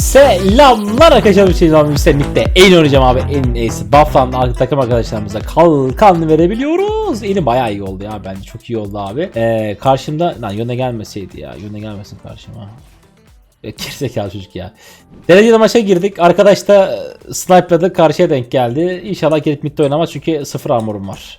Selamlar arkadaşlar bir şey zaman birlikte en oynayacağım abi en iyisi Buff'tan takım arkadaşlarımıza kalkan verebiliyoruz. Yeni bayağı iyi oldu ya bence çok iyi oldu abi. Ee, karşımda lan yöne gelmeseydi ya yöne gelmesin karşıma. E, Gerizekalı çocuk ya. Dereceli maça girdik. Arkadaş da e, sniper'ladı karşıya denk geldi. İnşallah gelip midde oynamaz çünkü sıfır armorum var.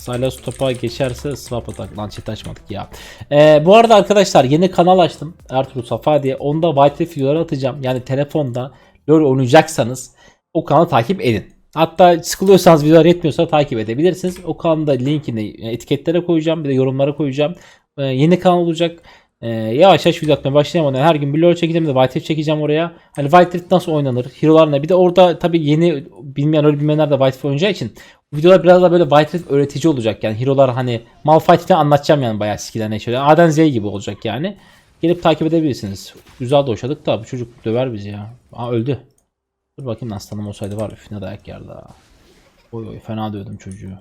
Silas topa geçerse swap atak. Lan chat açmadık ya. Ee, bu arada arkadaşlar yeni kanal açtım. Ertuğrul Safa diye. Onda White videoları atacağım. Yani telefonda LoL oynayacaksanız o kanalı takip edin. Hatta sıkılıyorsanız videolar yetmiyorsa takip edebilirsiniz. O kanalın da linkini etiketlere koyacağım. Bir de yorumlara koyacağım. Ee, yeni kanal olacak. Ee, yavaş yavaş video atmaya başlayacağım ona. Her gün bir LoL çekeceğim de White Rift çekeceğim oraya. Hani White Rift nasıl oynanır? Hero'lar ne? Bir de orada tabii yeni bilmeyen öyle bilmeyenler de White Rift oynayacağı için videolar biraz daha böyle White Rift öğretici olacak yani. Hero'lar hani Malphite falan anlatacağım yani bayağı skill'lerine şöyle. A'dan Z'ye gibi olacak yani. Gelip takip edebilirsiniz. Güzel de hoşladık da bu çocuk döver bizi ya. Aa öldü. Dur bakayım aslanım olsaydı var. Üf ne dayak yerdi ha. Oy oy fena dövdüm çocuğu.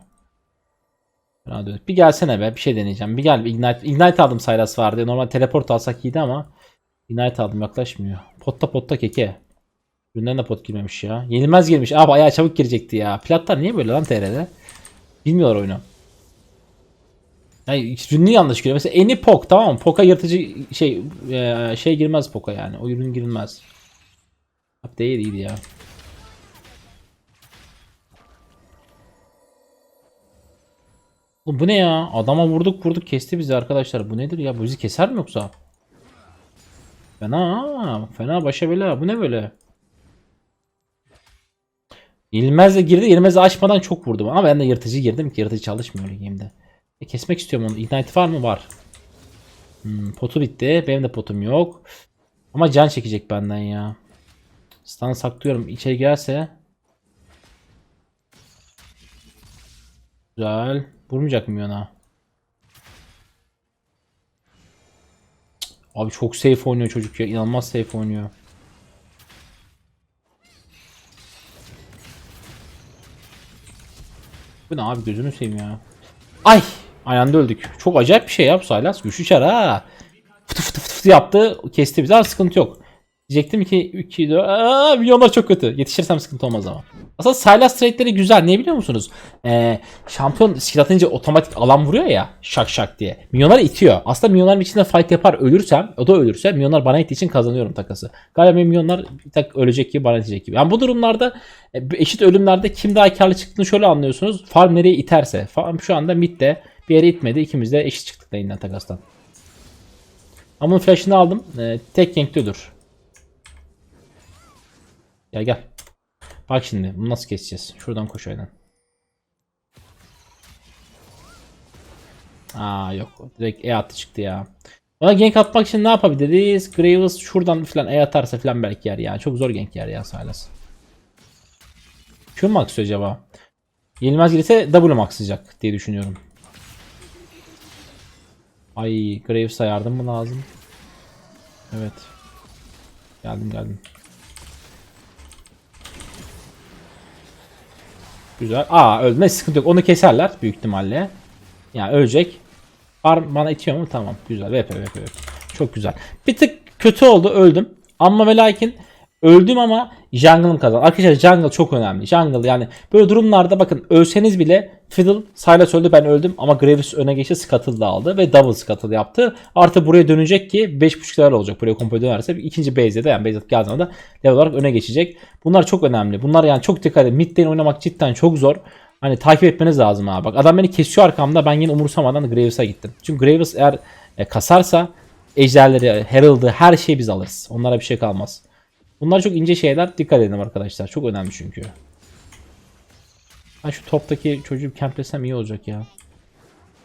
Fena dövdüm. Bir gelsene be bir şey deneyeceğim. Bir gel Ignite. Ignite aldım Sylas vardı. Normal teleport alsak iyiydi ama Ignite aldım yaklaşmıyor. Potta potta keke. Üründen de pot girmemiş ya. Yenilmez girmiş. Abi ayağı çabuk girecekti ya. Platlar niye böyle lan TR'de? Bilmiyorlar oyunu. Yani ürünü yanlış giriyor. Mesela eni pok tamam mı? Poka yırtıcı şey e, şey girmez poka yani. O ürün girilmez. Abi değil iyiydi ya. Oğlum bu ne ya? Adama vurduk vurduk kesti bizi arkadaşlar. Bu nedir ya? Bu bizi keser mi yoksa? Fena. Fena başa bela. Bu ne böyle? Yenilmez'le girdi. Yenilmez'le açmadan çok vurdum. Ama ben de yırtıcı girdim ki yırtıcı çalışmıyor game'de. E, kesmek istiyorum onu. Ignite var mı? Var. Hmm, potu bitti. Benim de potum yok. Ama can çekecek benden ya. Stun saklıyorum. İçeri girerse. Güzel. Vurmayacak mı yana? Abi çok safe oynuyor çocuk ya. İnanılmaz safe oynuyor. Bu ne abi gözünü seveyim ya. Ay! Aynı anda öldük. Çok acayip bir şey ya bu Sylas. Güçlü çar ha. Fıtı fıtı fıtı fıtı yaptı. Kesti bizi ama sıkıntı yok. Diyecektim ki 2 Aa, milyonlar çok kötü. Yetişirsem sıkıntı olmaz ama. Aslında Sylas trade'leri güzel. Ne biliyor musunuz? Ee, şampiyon skill atınca otomatik alan vuruyor ya. Şak şak diye. Milyonlar itiyor. Aslında milyonların içinde fight yapar ölürsem. O da ölürse milyonlar bana ittiği için kazanıyorum takası. Galiba benim milyonlar tak ölecek gibi bana itecek gibi. Yani bu durumlarda e, eşit ölümlerde kim daha karlı çıktığını şöyle anlıyorsunuz. Farm nereye iterse. Farm şu anda midde bir yere itmedi. İkimiz de eşit çıktık lane'den takastan. Ama flash'ını aldım. Ee, tek gankte dur. Gel gel. Bak şimdi bunu nasıl keseceğiz? Şuradan koş aynen. Aa yok. Direkt E attı çıktı ya. Bana gank atmak için ne yapabiliriz? Graves şuradan falan E atarsa falan belki yer ya. Çok zor gank yer ya Silas. Q mu acaba? Yenilmez gelirse W mu aksayacak diye düşünüyorum. Ay Graves'a yardım mı lazım? Evet. Geldim geldim. Güzel. Aa ölme sıkıntı yok. Onu keserler büyük ihtimalle. Yani ölecek. Var bana itiyor mu? Tamam. Güzel. VP VP VP. Çok güzel. Bir tık kötü oldu. Öldüm. Ama ve lakin öldüm ama jungle'ım kazandı. Arkadaşlar jungle çok önemli. Jungle yani böyle durumlarda bakın ölseniz bile Fiddle, Sylas öldü ben öldüm ama Graves öne geçti Scuttle aldı ve double Scuttle yaptı. Artı buraya dönecek ki 5.5 level olacak. Buraya kompo dönerse ikinci base'de de yani base geldiği zaman da level olarak öne geçecek. Bunlar çok önemli. Bunlar yani çok dikkat edin. Mid lane oynamak cidden çok zor. Hani takip etmeniz lazım ha. Bak adam beni kesiyor arkamda ben yine umursamadan Graves'a gittim. Çünkü Graves eğer e, kasarsa ejderleri, Herald'ı her şeyi biz alırız. Onlara bir şey kalmaz. Bunlar çok ince şeyler. Dikkat edin arkadaşlar. Çok önemli çünkü. Ben şu toptaki çocuğu camplesem iyi olacak ya.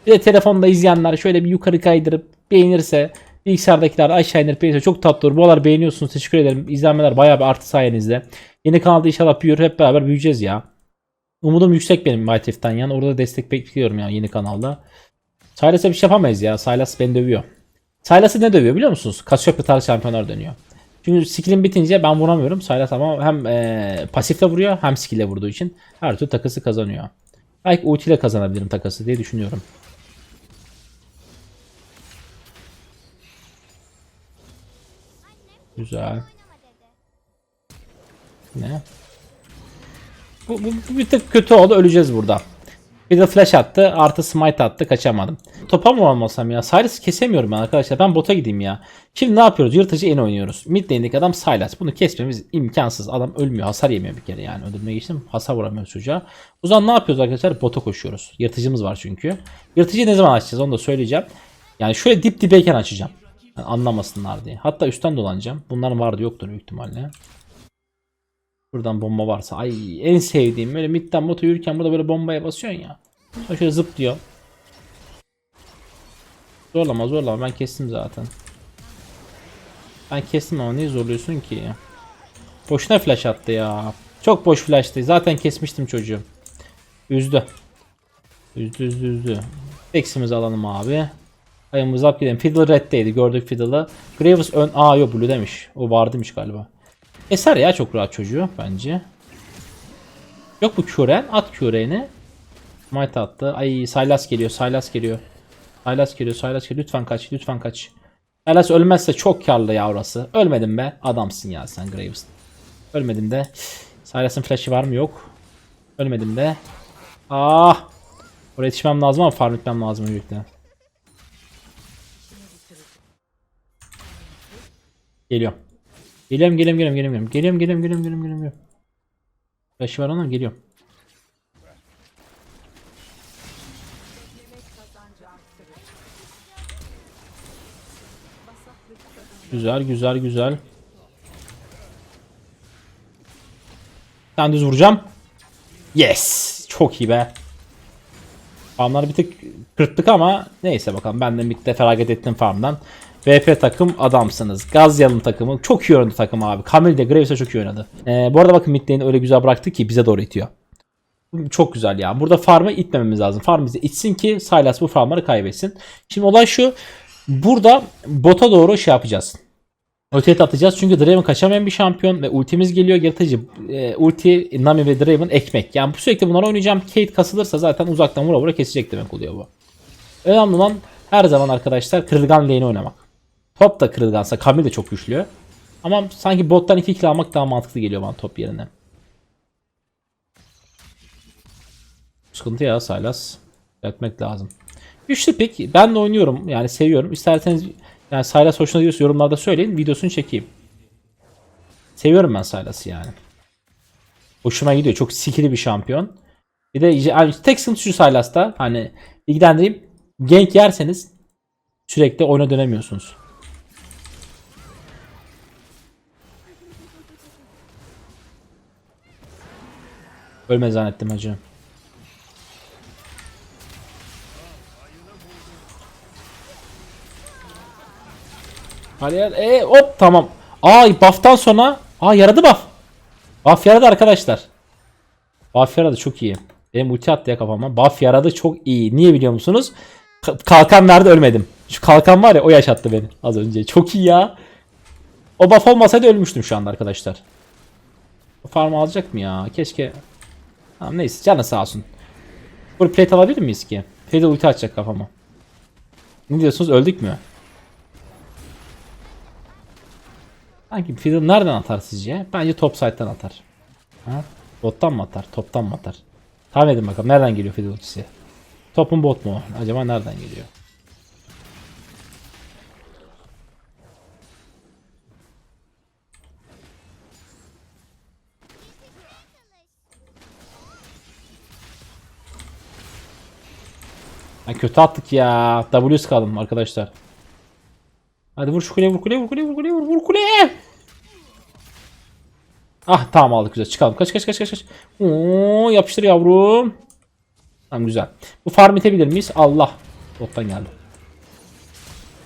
Bir de telefonda izleyenler şöyle bir yukarı kaydırıp beğenirse bilgisayardakiler aşağı indirip beğenirse çok tatlı olur. Bu aralar beğeniyorsunuz. Teşekkür ederim. İzlenmeler bayağı bir arttı sayenizde. Yeni kanalda inşallah büyür. Hep beraber büyüyeceğiz ya. Umudum yüksek benim Mighty'den yani. Orada destek bekliyorum yani yeni kanalda. Silas'a bir şey yapamayız ya. Silas beni dövüyor. Silas'ı ne dövüyor biliyor musunuz? Cassiopeia tarzı şampiyonlar dönüyor. Çünkü skill'im bitince ben vuramıyorum. Sylas ama hem e, pasifle vuruyor hem skill'le vurduğu için her türlü takası kazanıyor. Belki ulti ile kazanabilirim takası diye düşünüyorum. Güzel. Ne? Bu, bu, bu bir tık kötü oldu. Öleceğiz burada. Bir de flash attı. Artı smite attı. Kaçamadım. Topa mı olmasam ya? Sylas kesemiyorum ben arkadaşlar. Ben bota gideyim ya. Şimdi ne yapıyoruz? Yırtıcı en oynuyoruz. Mid lane'deki adam Sylas. Bunu kesmemiz imkansız. Adam ölmüyor. Hasar yemiyor bir kere yani. Öldürmeye geçtim. Hasar vuramıyor çocuğa. O zaman ne yapıyoruz arkadaşlar? Bota koşuyoruz. Yırtıcımız var çünkü. Yırtıcıyı ne zaman açacağız? Onu da söyleyeceğim. Yani şöyle dip dibeyken açacağım. Yani anlamasınlar diye. Hatta üstten dolanacağım. Bunların vardı yoktur büyük ihtimalle. Buradan bomba varsa. Ay en sevdiğim böyle midden bota yürürken burada böyle bombaya basıyorsun ya. Sonra şöyle zıp diyor. Zorlama zorlama ben kestim zaten. Ben kestim ama niye zorluyorsun ki? Boşuna flash attı ya. Çok boş flash'tı. Zaten kesmiştim çocuğu. Üzdü. Üzdü üzdü üzdü. Eksimizi alalım abi. Ayımızı up gidelim. Fiddle red'deydi. Gördük Fiddle'ı. Graves ön... Aa yok blue demiş. O vardıymış galiba. Eser ya çok rahat çocuğu bence. Yok bu Küren. At Küren'i. Might attı. Ay Sylas geliyor. Sylas geliyor. Sylas geliyor. Sylas geliyor. Lütfen kaç. Lütfen kaç. Sylas ölmezse çok karlı ya orası. Ölmedim be. Adamsın ya sen Graves. Ölmedim de. Sylas'ın flash'i var mı? Yok. Ölmedim de. Ah. Oraya yetişmem lazım ama farm etmem lazım öncelikle. Geliyorum. Geliyorum geliyorum geliyorum geliyorum geliyorum geliyorum geliyorum geliyorum geliyorum. Flash'ı var onun geliyorum. Güzel güzel güzel. Ben düz vuracağım. Yes. Çok iyi be. Farmları bir tık kırttık ama neyse bakalım. Ben de birlikte feragat ettim farmdan. VP takım adamsınız. Gazyalın takımı çok iyi oynadı takım abi. Kamil de Graves'e çok iyi oynadı. Ee, bu arada bakın mid öyle güzel bıraktı ki bize doğru itiyor. Çok güzel ya. Burada farmı itmememiz lazım. Farm bizi itsin ki Sylas bu farmları kaybetsin. Şimdi olay şu. Burada bota doğru şey yapacağız. Ulti atacağız çünkü Draven kaçamayan bir şampiyon ve ultimiz geliyor. Yırtıcı e, ulti Nami ve Draven ekmek. Yani bu sürekli bunları oynayacağım. Kate kasılırsa zaten uzaktan vura vura kesecek demek oluyor bu. Önemli olan her zaman arkadaşlar kırılgan lane'i oynamak. Top da kırılgansa Kamil de çok güçlü. Ama sanki bottan 2 kill almak daha mantıklı geliyor bana top yerine. Sıkıntı ya Sylas. Etmek lazım. Güçlü pik. Ben de oynuyorum. Yani seviyorum. İsterseniz yani Sylas hoşuna gidiyorsa yorumlarda söyleyin. Videosunu çekeyim. Seviyorum ben Sylas'ı yani. Hoşuma gidiyor. Çok skill'li bir şampiyon. Bir de yani tek sıkıntı şu Sylas'ta. Hani ilgilendireyim. Gank yerseniz sürekli oyuna dönemiyorsunuz. Ölme zannettim hacı. Hadi. E, hop tamam. Aa buff'tan sonra. Aa yaradı buff. Buff yaradı arkadaşlar. Buff yaradı çok iyi. Benim ulti attı ya kafama. Buff yaradı çok iyi. Niye biliyor musunuz? Ka- kalkan verdi ölmedim. Şu kalkan var ya o yaşattı beni az önce. Çok iyi ya. O buff olmasaydı ölmüştüm şu anda arkadaşlar. O farmı alacak mı ya? Keşke. Tamam neyse canı sağ olsun. Full plate alabilir miyiz ki? Fiddle ulti atacak kafama. Ne diyorsunuz öldük mü? Sanki Fiddle nereden atar sizce? Bence top side'dan atar. Ha? Bottan mı atar? Toptan mı atar? Tahmin edin bakalım nereden geliyor Fiddle ultisi? Topun bot mu? Acaba nereden geliyor? Ha, kötü attık ya. W sıkalım arkadaşlar. Hadi vur şu kuleye vur kuleye vur kuleye vur kuleye vur vur kuleye. Ah tamam aldık güzel çıkalım. Kaç kaç kaç kaç kaç. Oo, yapıştır yavrum. Tamam güzel. Bu farm itebilir miyiz? Allah. Bottan geldi.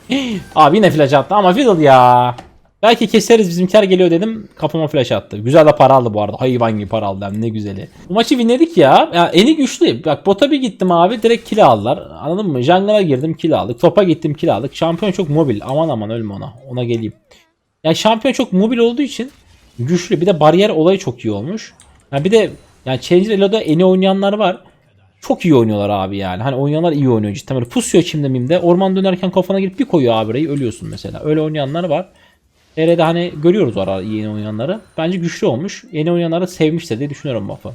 Abi yine flash attı ama Fiddle ya. Belki keseriz bizimkiler geliyor dedim. Kafama flash attı. Güzel de para aldı bu arada. Hayvan gibi para aldı ne güzeli. Bu maçı winledik ya. ya eni güçlü. Bak bota bir gittim abi direkt kill aldılar. Anladın mı? Jungle'a girdim kill aldık. Topa gittim kill aldık. Şampiyon çok mobil. Aman aman ölme ona. Ona geleyim. Ya şampiyon çok mobil olduğu için güçlü. Bir de bariyer olayı çok iyi olmuş. Ya bir de yani Challenger Elo'da eni oynayanlar var. Çok iyi oynuyorlar abi yani. Hani oynayanlar iyi oynuyor cidden. Böyle pusuyor çimde mimde. Orman dönerken kafana girip bir koyuyor abi orayı ölüyorsun mesela. Öyle oynayanlar var. TR'de hani görüyoruz ara yeni oynayanları. Bence güçlü olmuş. Yeni oynayanları sevmiştir diye düşünüyorum buff'ı.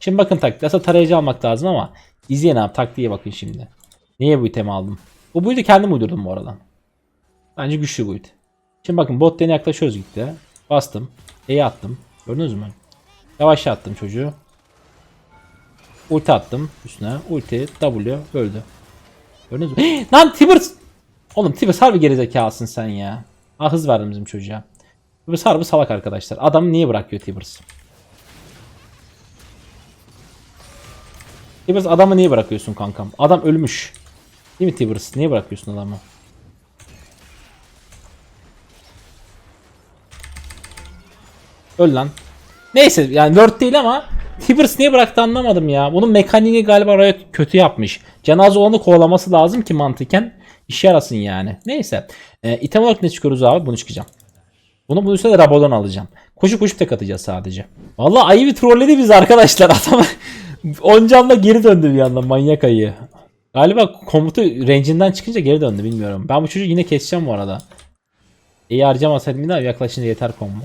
Şimdi bakın taktiği. Aslında tarayıcı almak lazım ama izleyin abi taktiğe bakın şimdi. Niye bu itemi aldım? Bu build'i kendim uydurdum bu arada. Bence güçlü build. Şimdi bakın bot lane'e yaklaşıyoruz gitti. Bastım. E'yi attım. Gördünüz mü? Yavaş attım çocuğu. Ulti attım üstüne. Ulti W öldü. Gördünüz mü? Lan Tibbers! Oğlum Tibbers harbi gerizekalısın sen ya. Ah hız verdim bizim çocuğa. Tibbers harbi salak arkadaşlar. Adam niye bırakıyor Tibbers? Tibbers adamı niye bırakıyorsun kankam? Adam ölmüş. Değil mi Tibbers? Niye bırakıyorsun adamı? Öl lan. Neyse yani Word değil ama Tibbers niye bıraktı anlamadım ya. Bunun mekaniğini galiba Riot kötü yapmış. Cenaze olanı kovalaması lazım ki mantıken işe yarasın yani. Neyse. Ee, item olarak ne çıkıyoruz abi? Bunu çıkacağım. Bunu bunun üstüne de Rabadon alacağım. Koşu koşup tek atacağız sadece. Vallahi ayı bir trolledi biz arkadaşlar. Adam Oncan'la geri döndü bir anda manyak ayı. Galiba komutu range'inden çıkınca geri döndü bilmiyorum. Ben bu çocuğu yine keseceğim bu arada. İyi harcamasaydım yine yaklaşınca yeter combo.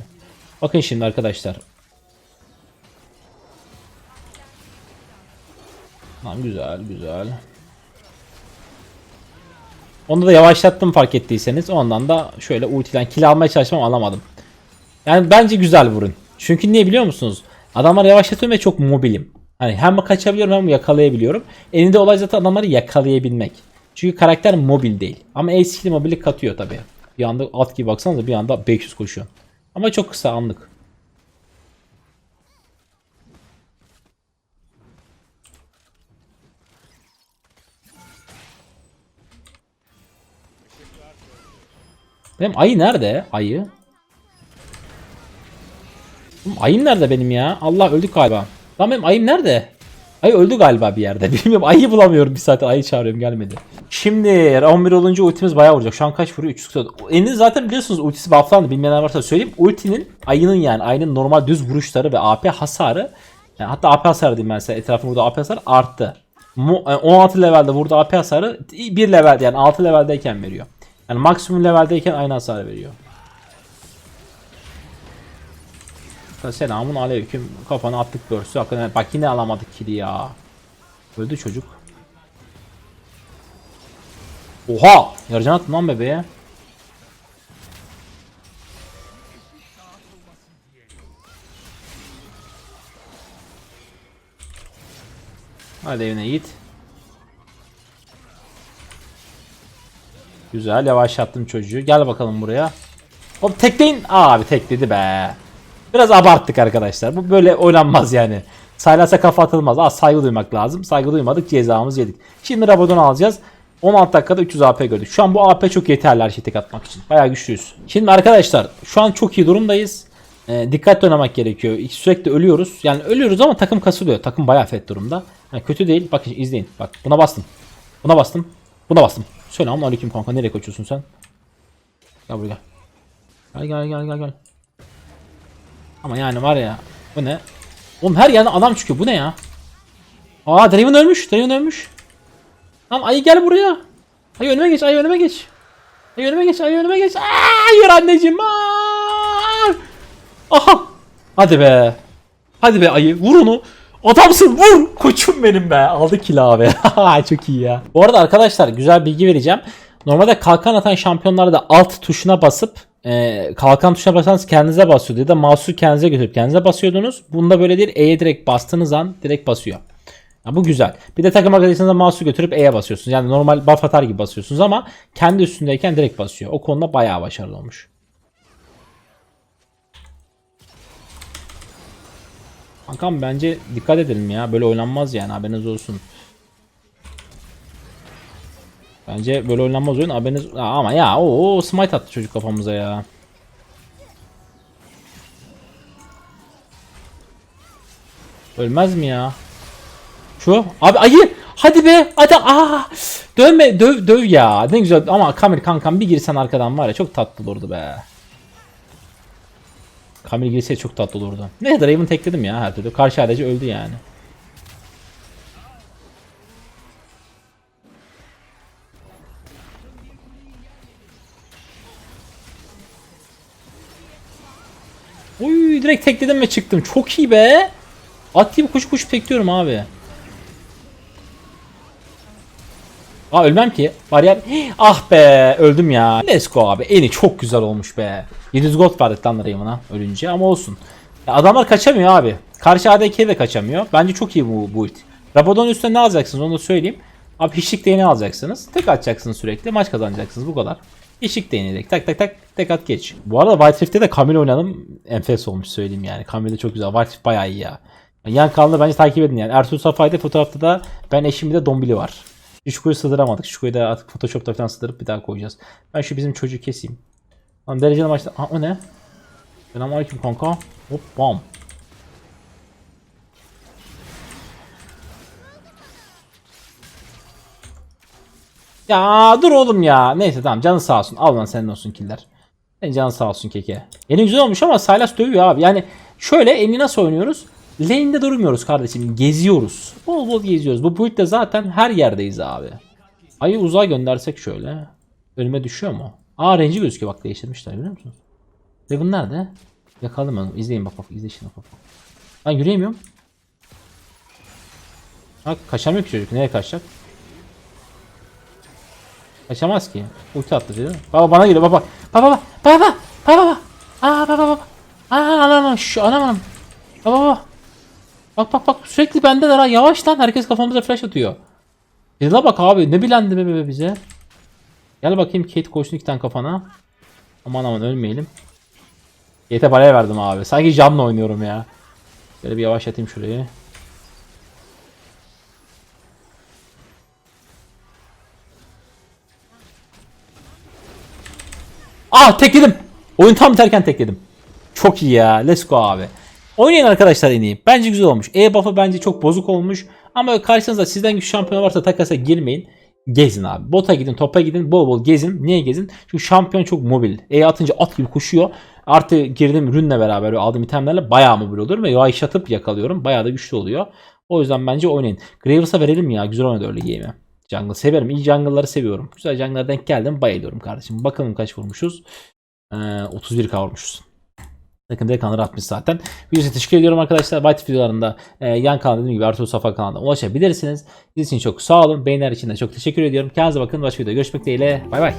Bakın şimdi arkadaşlar. Tamam güzel güzel. Onu da yavaşlattım fark ettiyseniz. Ondan da şöyle ultiden kill almaya çalışmam alamadım. Yani bence güzel vurun. Çünkü niye biliyor musunuz? Adamlar yavaşlatıyorum ve çok mobilim. Hani hem kaçabiliyorum hem yakalayabiliyorum. Elinde olay zaten adamları yakalayabilmek. Çünkü karakter mobil değil. Ama el skill'i mobillik katıyor tabi. Bir anda at gibi baksanıza bir anda 500 koşuyor. Ama çok kısa anlık. Benim ayı nerede? Ayı. Oğlum ayım nerede benim ya? Allah öldük galiba. Lan benim ayım nerede? Ayı öldü galiba bir yerde. Bilmiyorum ayı bulamıyorum bir saat ayı çağırıyorum gelmedi. Şimdi 11 olunca ultimiz bayağı vuracak. Şu an kaç vuruyor? 300 Enin zaten biliyorsunuz ultisi bufflandı. Bilmeyenler varsa söyleyeyim. Ultinin ayının yani ayının normal düz vuruşları ve AP hasarı yani hatta AP hasarı diyeyim ben size. Etrafında vurduğu AP hasarı arttı. Mu- e, 16 levelde vurduğu AP hasarı 1 levelde yani 6 leveldeyken veriyor. Yani maksimum leveldeyken aynı hasarı veriyor. Selamun aleyküm. Kafana attık börsü. Hakikaten bak yine alamadık kili ya. Öldü çocuk. Oha! Yarıcan attın lan bebeğe. Hadi evine git. Güzel yavaşlattım çocuğu. Gel bakalım buraya. Hop tekleyin. Abi tekledi be. Biraz abarttık arkadaşlar. Bu böyle oynanmaz yani. Saylas'a kafa atılmaz. Az saygı duymak lazım. Saygı duymadık cezamızı yedik. Şimdi Rabadon alacağız. 16 dakikada 300 AP gördük. Şu an bu AP çok yeterli her şeyi tek atmak için. Bayağı güçlüyüz. Şimdi arkadaşlar şu an çok iyi durumdayız. Ee, dikkatli oynamak gerekiyor. Sürekli ölüyoruz. Yani ölüyoruz ama takım kasılıyor. Takım bayağı fet durumda. Yani kötü değil. Bakın izleyin. Bak buna bastım. Buna bastım. Buna bastım. Selamun aleyküm kanka. Nereye kaçıyorsun sen? Gel buraya. Gel gel gel gel gel. Ama yani var ya. Bu ne? Oğlum her yerden adam çıkıyor. Bu ne ya? Aa Draven ölmüş. Draven ölmüş. Lan ayı gel buraya. Ayı önüme geç. Ayı önüme geç. Ayı önüme geç. Ayı önüme geç. Aa, hayır anneciğim. Aa! Aha. Hadi be. Hadi be ayı. Vur onu. Adamsın vur. Koçum benim be. Aldı kill abi. Çok iyi ya. Bu arada arkadaşlar güzel bilgi vereceğim. Normalde kalkan atan şampiyonlarda alt tuşuna basıp e, kalkan tuşuna basarsanız kendinize basıyordu ya da mouse'u kendinize götürüp kendinize basıyordunuz. Bunda böyle değil. E'ye direkt bastığınız an direkt basıyor. Ya bu güzel. Bir de takım arkadaşınıza mouse'u götürüp E'ye basıyorsunuz. Yani normal buff atar gibi basıyorsunuz ama kendi üstündeyken direkt basıyor. O konuda bayağı başarılı olmuş. Kankam bence dikkat edelim ya. Böyle oynanmaz yani haberiniz olsun. Bence böyle oynanmaz oyun haberiniz Aa, ama ya o o smite attı çocuk kafamıza ya. Ölmez mi ya? Şu abi ayı hadi be hadi aa dövme döv döv ya ne güzel ama Kamil kankam bir girsen arkadan var ya çok tatlı olurdu be. Kamil girse çok tatlı olurdu. Ne Draven tekledim ya her türlü. Karşı adacı öldü yani. Oy direkt tekledim ve çıktım. Çok iyi be. At gibi koşu koşu tekliyorum abi. Aa ölmem ki. Bariyer. Ah be öldüm ya. Let's go abi. Eni çok güzel olmuş be. 700 gold verdik lan Raven'a ölünce ama olsun. Ya adamlar kaçamıyor abi. Karşı ADK de kaçamıyor. Bence çok iyi bu build. Rabadon üstüne ne alacaksınız onu da söyleyeyim. Abi hiçlik değneği alacaksınız. Tek atacaksınız sürekli. Maç kazanacaksınız bu kadar. Hiçlik değneği tak tak tak tek at geç. Bu arada White Rift'te de Camille oynadım. Enfes olmuş söyleyeyim yani. Camille de çok güzel. White Rift bayağı iyi ya. Yan kanalda bence takip edin yani. Ertuğrul Safay'da fotoğrafta da ben eşim bir de Dombili var. Şukoyu sığdıramadık. Şukoyu da artık Photoshop'ta falan sığdırıp bir daha koyacağız. Ben şu bizim çocuğu keseyim. Lan dereceli maçta... Aa o ne? Selamünaleyküm kanka. Hop bam. Ya dur oğlum ya. Neyse tamam canın sağ olsun. Al lan senin olsun killer. Senin canın sağ olsun keke. Yeni güzel olmuş ama Sylas dövüyor abi. Yani şöyle Eni nasıl oynuyoruz? Lane'de durmuyoruz kardeşim. Geziyoruz. Bol bol geziyoruz. Bu build'de zaten her yerdeyiz abi. Ayı uzağa göndersek şöyle. Önüme düşüyor mu? Aa range'i gözüküyor bak değiştirmişler görüyor musunuz? Raven nerede? Yakaladım onu. İzleyin bak bak izle şimdi bak bak. Ben yürüyemiyorum. Bak kaçamıyor ki çocuk. Nereye kaçacak? Kaçamaz ki. Ulti attı mi? Baba bana geliyor baba. Baba baba. Baba baba. Baba baba. Aa baba baba. Aa anam anam. Şu anam anam. Baba baba. Bak bak bak sürekli bendeler ha. Yavaş lan. Herkes kafamıza flash atıyor. Yıla bak abi. Ne bilendi be, be bize. Gel bakayım Kate koşsun iki tane kafana. Aman aman ölmeyelim. Kate'e balaya verdim abi. Sanki canla oynuyorum ya. Böyle bir yavaşlatayım şurayı. Ah tekledim. Oyun tam biterken tekledim. Çok iyi ya. Let's go abi. Oynayın arkadaşlar en iyi. Bence güzel olmuş. E buff'ı bence çok bozuk olmuş. Ama karşınızda sizden güçlü şampiyon varsa takasa girmeyin. Gezin abi. Bota gidin, topa gidin, bol bol gezin. Niye gezin? Çünkü şampiyon çok mobil. E atınca at gibi koşuyor. Artı girdiğim ürünle beraber aldığım itemlerle bayağı mobil oluyorum ve yavaş atıp yakalıyorum. Bayağı da güçlü oluyor. O yüzden bence oynayın. Graves'a verelim ya. Güzel oynadı öyle game'i. Jungle severim. İyi jungle'ları seviyorum. Güzel jungle'lara geldim. Bayılıyorum kardeşim. Bakalım kaç vurmuşuz. Ee, 31k vurmuşuz. Takım kanalına atmış zaten. Videosu teşekkür ediyorum arkadaşlar. White videolarında e, yan kanal dediğim gibi Ertuğrul Safa kanalına ulaşabilirsiniz. İzlediğiniz için çok sağ olun. Beğeniler için de çok teşekkür ediyorum. Kendinize bakın. Başka videoda görüşmek dileğiyle. Bay bay.